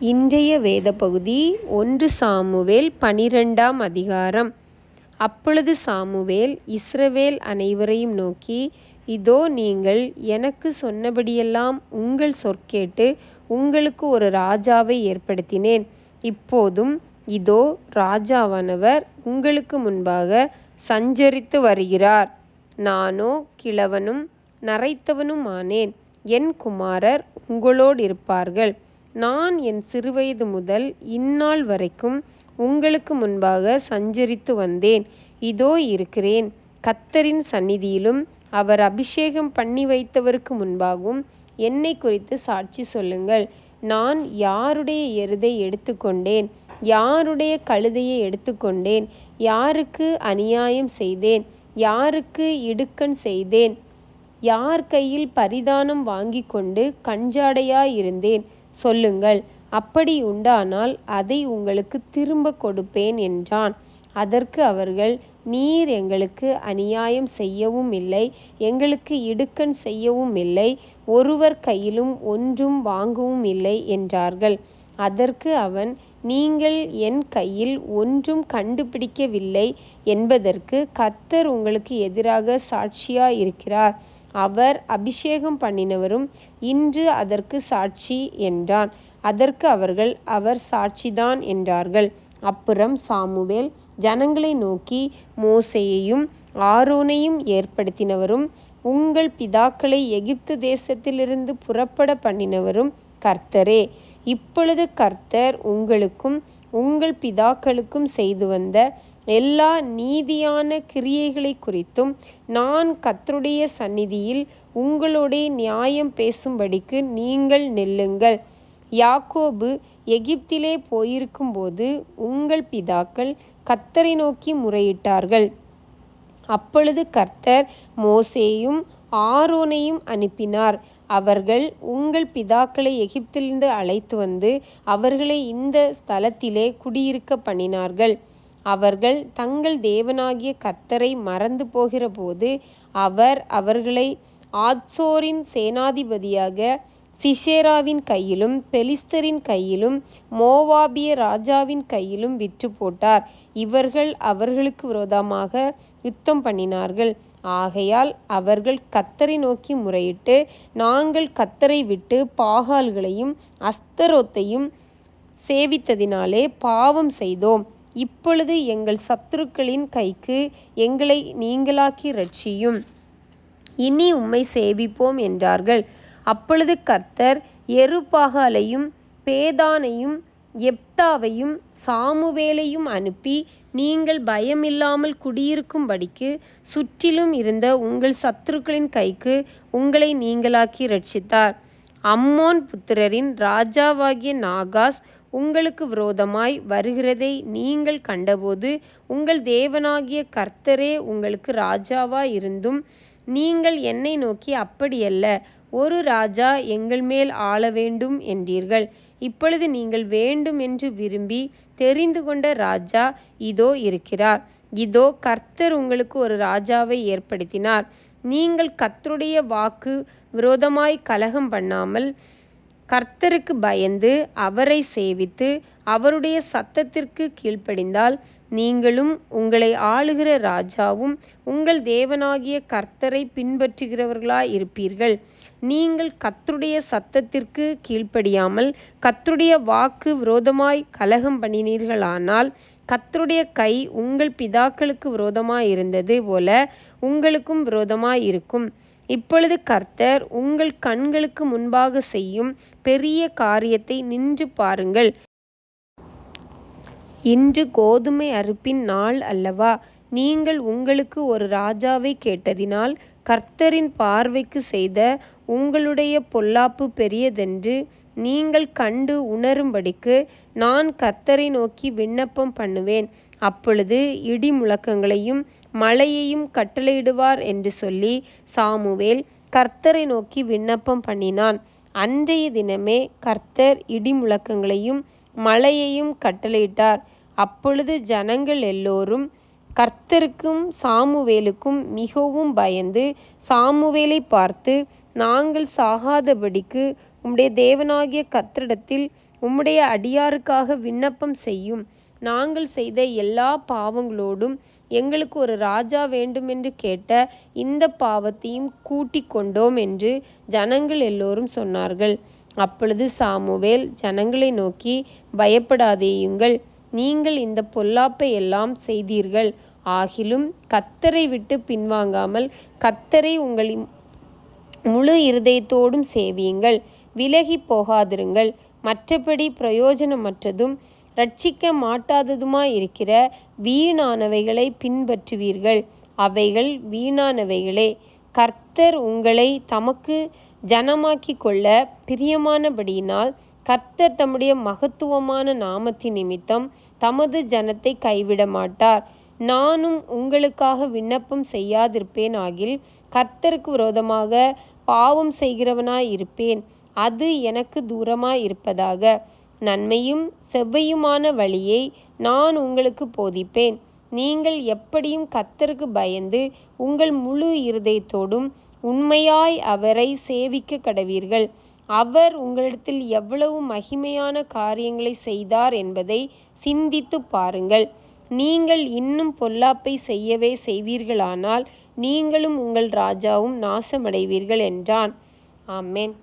இன்றைய வேத பகுதி ஒன்று சாமுவேல் பனிரெண்டாம் அதிகாரம். அப்பொழுது சாமுவேல் இஸ்ரவேல் அனைவரையும் நோக்கி இதோ நீங்கள் எனக்கு சொன்னபடியெல்லாம் உங்கள் சொற்கேட்டு உங்களுக்கு ஒரு ராஜாவை ஏற்படுத்தினேன். இப்போதும் இதோ ராஜாவானவர் உங்களுக்கு முன்பாக சஞ்சரித்து வருகிறார். நானோ கிழவனும் நரைத்தவனுமானேன். என் குமாரர் உங்களோடிருப்பார்கள். நான் என் சிறுவயது முதல் இந்நாள் வரைக்கும் உங்களுக்கு முன்பாக சஞ்சரித்து வந்தேன். இதோ இருக்கிறேன். கர்த்தரின் சந்நிதியிலும் அவர் அபிஷேகம் பண்ணி வைத்தவருக்கு முன்பாகவும் என்னை குறித்து சாட்சி சொல்லுங்கள். நான் யாருடைய எருதை எடுத்துக்கொண்டேன்? யாருடைய கழுதையை எடுத்துக்கொண்டேன்? யாருக்கு அநியாயம் செய்தேன்? யாருக்கு இடுக்கண் செய்தேன்? யார் கையில் பரிதானம் வாங்கி கொண்டு கஞ்சாடையாயிருந்தேன் சொல்லுங்கள். அப்படி உண்டானால் அதை உங்களுக்கு திரும்ப கொடுப்பேன் என்றான். அதற்கு அவர்கள் நீர் எங்களுக்கு அநியாயம் செய்யவும் இல்லை எங்களுக்கு இடுக்கண் செய்யவும் இல்லை ஒருவர் கையிலும் ஒன்றும் வாங்கவும் இல்லை என்றார்கள். அதற்கு அவன் நீங்கள் என் கையில் ஒன்றும் கண்டுபிடிக்கவில்லை என்பதற்கு கர்த்தர் உங்களுக்கு எதிராக சாட்சியா இருக்கிறார் அவர் அபிஷேகம் பண்ணினவரும் இன்று அதற்கு சாட்சி என்றான். அதற்கு அவர்கள் அவர் சாட்சிதான் என்றார்கள். அப்புறம் சாமுவேல் ஜனங்களை நோக்கி மோசையையும் ஆரோனையும் ஏற்படுத்தினவரும் உங்கள் பிதாக்களை எகிப்து தேசத்திலிருந்து புறப்பட பண்ணினவரும் கர்த்தரே இப்பொழுது கர்த்தர் உங்களுக்கும் உங்கள் பிதாக்களுக்கும் செய்து வந்த எல்லா நீதியான கிரியைகளை குறித்தும் நான் கர்த்தருடைய சந்நிதியில் உங்களுடைய நியாயம் பேசும்படிக்கு நீங்கள் நெல்லுங்கள். யாக்கோபு எகிப்திலே போயிருக்கும்போது உங்கள் பிதாக்கள் கத்தரை நோக்கி முறையிட்டார்கள். அப்பொழுது கர்த்தர் மோசேயும் ஆரோனையும் அனுப்பினார். அவர்கள் உங்கள் பிதாக்களை எகிப்திலிருந்து அழைத்து வந்து அவர்களை இந்த ஸ்தலத்திலே குடியிருக்க பண்ணினார்கள். அவர்கள் தங்கள் தேவனாகிய கத்தரை மறந்து போகிறபோது அவர் அவர்களை ஆத்சோரின் சேனாதிபதியாக சிசேராவின் கையிலும் பெலிஸ்தரின் கையிலும் மோவாபிய ராஜாவின் கையிலும் விற்று போட்டார். இவர்கள் அவர்களுக்கு விரோதமாக யுத்தம் பண்ணினார்கள். ஆகையால் அவர்கள் கத்தரை நோக்கி முறையிட்டு நாங்கள் கத்தரை விட்டு பாகால்களையும் அஸ்தரோத்தையும் சேவித்ததினாலே பாவம் செய்தோம். இப்பொழுது எங்கள் சத்துருக்களின் கைக்கு எங்களை நீங்களாக்கி ரட்சியும் இனி உம்மை சேவிப்போம் என்றார்கள். அப்பொழுது கர்த்தர் எருபாகாலையும் பேதானையும் எப்தாவையும் சாமுவேலையும் அனுப்பி நீங்கள் பயமில்லாமல் குடியிருக்கும்படிக்கு சுற்றிலும் இருந்த உங்கள் சத்துருக்களின் கைக்கு உங்களை நீங்களாக்கி ரட்சித்தார் அம்மோன் புத்திரரின் ராஜாவாகிய நாகாஸ் உங்களுக்கு விரோதமாய் வருகிறதை நீங்கள் கண்டபோது உங்கள் தேவனாகிய கர்த்தரே உங்களுக்கு ராஜாவாய் இருந்தும் நீங்கள் என்னை நோக்கி அப்படியல்ல. ஒரு ராஜா எங்கள் மேல் ஆள வேண்டும் என்றீர்கள். இப்பொழுது நீங்கள் வேண்டும் என்று விரும்பி தெரிந்து கொண்ட ராஜா இதோ இருக்கிறார். இதோ கர்த்தர் உங்களுக்கு ஒரு ராஜாவை ஏற்படுத்தினார். நீங்கள் கர்த்தருடைய வாக்கு விரோதமாய் கலகம் பண்ணாமல் கர்த்தருக்கு பயந்து அவரை சேவித்து அவருடைய சத்தத்திற்கு கீழ்ப்படிந்தால் நீங்களும் உங்களை ஆளுகிற ராஜாவும் உங்கள் தேவனாகிய கர்த்தரை பின்பற்றுகிறவர்களாய் இருப்பீர்கள் நீங்கள் கர்த்தருடைய சத்தத்திற்கு கீழ்ப்படியாமல் கர்த்தருடைய வாக்கு விரோதமாய் கலகம் பண்ணினீர்களானால் கத்தருடைய கை உங்கள் பிதாக்களுக்கு விரோதமாய் இருந்தது போல உங்களுக்கும் விரோதமாய் இருக்கும் இப்பொழுது கர்த்தர் உங்கள் கண்களுக்கு முன்பாக செய்யும் பெரிய காரியத்தை நின்று பாருங்கள். இன்று கோதுமை அறுப்பின் நாள் அல்லவா? நீங்கள் உங்களுக்கு ஒரு ராஜாவை கேட்டதினால் கர்த்தரின் பார்வைக்கு செய்த உங்களுடைய பொல்லாப்பு பெரியதென்று நீங்கள் கண்டு உணரும்படிக்கு நான் கர்த்தரை நோக்கி விண்ணப்பம் பண்ணுவேன். அப்பொழுது இடி முழக்கங்களையும் மழையையும் கட்டளையிடுவார் என்று சொல்லி சாமுவேல் கர்த்தரை நோக்கி விண்ணப்பம் பண்ணினான். அன்றைய தினமே கர்த்தர் இடி முழக்கங்களையும் மழையையும் கட்டளையிட்டார். அப்பொழுது ஜனங்கள் எல்லோரும் கர்த்தருக்கும் சாமுவேலுக்கும் மிகவும் பயந்து சாமுவேலை பார்த்து நாங்கள் சாகாதபடிக்கு உம்முடைய தேவனாகிய கர்த்தரிடத்தில் உம்முடைய அடியாருக்காக விண்ணப்பம் செய்யும். நாங்கள் செய்த எல்லா பாவங்களோடும் எங்களுக்கு ஒரு ராஜா வேண்டுமென்று கேட்ட இந்த பாவத்தையும் கூட்டிக் கொண்டோம் என்று ஜனங்கள் எல்லோரும் சொன்னார்கள். அப்பொழுது சாமுவேல் ஜனங்களை நோக்கி பயப்படாதேயுங்கள். நீங்கள் இந்த பொல்லாப்பை எல்லாம் செய்தீர்கள். ஆகிலும் கத்தரை விட்டு பின்வாங்காமல் கத்தரை உங்களின் முழு இருதயத்தோடும் சேவியுங்கள். விலகி போகாதிருங்கள். மற்றபடி பிரயோஜனமற்றதும் ரட்சிக்க மாட்டாததுமாயிருக்கிற வீணானவைகளை பின்பற்றுவீர்கள். அவைகள் வீணானவைகளே. கர்த்தர் உங்களை தமக்கு ஜனமாக்கி கொள்ள பிரியமானபடியினால் கர்த்தர் தம்முடைய மகத்துவமான நாமத்தின் நிமித்தம் தமது ஜனத்தை கைவிட மாட்டார் நானும் உங்களுக்காக விண்ணப்பம் செய்யாதிருப்பேன் ஆகில் கர்த்தருக்கு விரோதமாக பாவம் செய்கிறவனாய் இருப்பேன். அது எனக்கு தூரமாய் இருப்பதாக. நன்மையும் செவ்வையுமான வழியை நான் உங்களுக்கு போதிப்பேன். நீங்கள் எப்படியும் கத்தருக்கு பயந்து உங்கள் முழு இருதயத்தோடும் உண்மையாய் அவரை சேவிக்க கடவீர்கள். அவர் உங்களிடத்தில் எவ்வளவு மகிமையான காரியங்களை செய்தார் என்பதை சிந்தித்து பாருங்கள். நீங்கள் இன்னும் பொல்லாப்பை செய்யவே செய்வீர்களானால் நீங்களும் உங்கள் ராஜாவும் நாசமடைவீர்கள் என்றான். ஆமேன்.